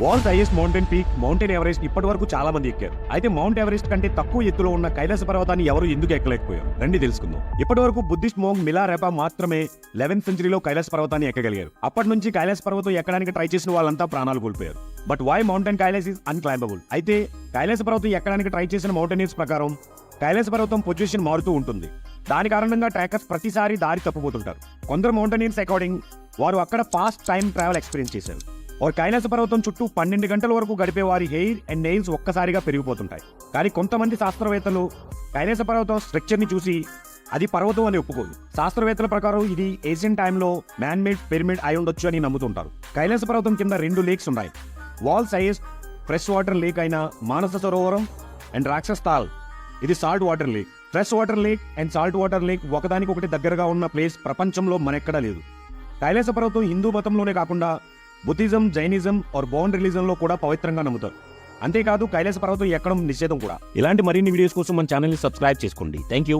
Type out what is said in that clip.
World highest mountain peak mountain Everest ఇప్పటి వరకు చాలా మంది ఎక్కారు. అయితే మౌంట్ ఎవరెస్ట్ కంటే తక్కువ ఎత్తులో ఉన్న కైలాస పర్వతాన్ని ఎవరు ఎందుకు ఎక్కలేకపోయారు? రండి తెలుసుకుందాం. ఇప్పటి వరకు బుద్ధిస్ట్ మోంగ్ మిలా రెపా మాత్రమే లెవెన్త్ సెంచరీలో కైలాస పర్వతాన్ని ఎక్కగలిగారు. అప్పటి నుంచి కైలాస పర్వతం ఎక్కడానికి ట్రై చేసిన వాళ్ళంతా ప్రాణాలు కోల్పోయారు. But why mountain Kailash is unclimbable అయితే కైలాస పర్వతం ఎక్కడానికి ట్రై చేసిన మౌంటైనర్స్ ప్రకారం కైలాస పర్వతం పొజిషన్ మారుతూ ఉంటుంది. దాని కారణంగా ట్రాకర్స్ ప్రతిసారి దారి తప్పిపోతుంటారు. కొందరు మౌంటైనర్స్ అకార్డింగ్ వారు అక్కడ ఫాస్ట్ టైం ట్రావెల్ ఎక్స్పీరియన్స్ చేశారు. ఓ కైలాస పర్వతం చుట్టూ పన్నెండు గంటల వరకు గడిపే వారి హెయిర్ అండ్ నెయిల్స్ ఒక్కసారిగా పెరిగిపోతుంటాయి. కానీ కొంతమంది శాస్త్రవేత్తలు కైలాస పర్వతం స్ట్రక్చర్ని చూసి అది పర్వతం అని ఒప్పుకోదు శాస్త్రవేత్తల ప్రకారం ఇది ఏషియన్ టైంలో మ్యాన్ మేడ్ పిరమిడ్ అయి ఉండొచ్చు అని నమ్ముతుంటారు. కైలాస పర్వతం కింద రెండు లేక్స్ ఉన్నాయి. వాల్ సైజ్ ఫ్రెష్ వాటర్ లేక్ అయిన మానస సరోవరం అండ్ రాక్షస్ తాల్. ఇది salt water lake. Fresh water lake and salt water lake ఒకదానికొకటి దగ్గరగా ఉన్న ప్లేస్ ప్రపంచంలో మనెక్కడా లేదు. కైలాస పర్వతం హిందూ మతంలోనే కాకుండా బుద్ధిజం జైనిజం ఆర్ బౌండ్ రిలీజన్లో కూడా పవిత్రంగా నమ్ముతారు. అంతేకాదు కైలాస పర్వతం ఎక్కడం నిషేధం కూడా. ఇలాంటి మరిన్ని వీడియోస్ కోసం మన ఛానల్ని సబ్స్క్రైబ్ చేసుకోండి. Thank you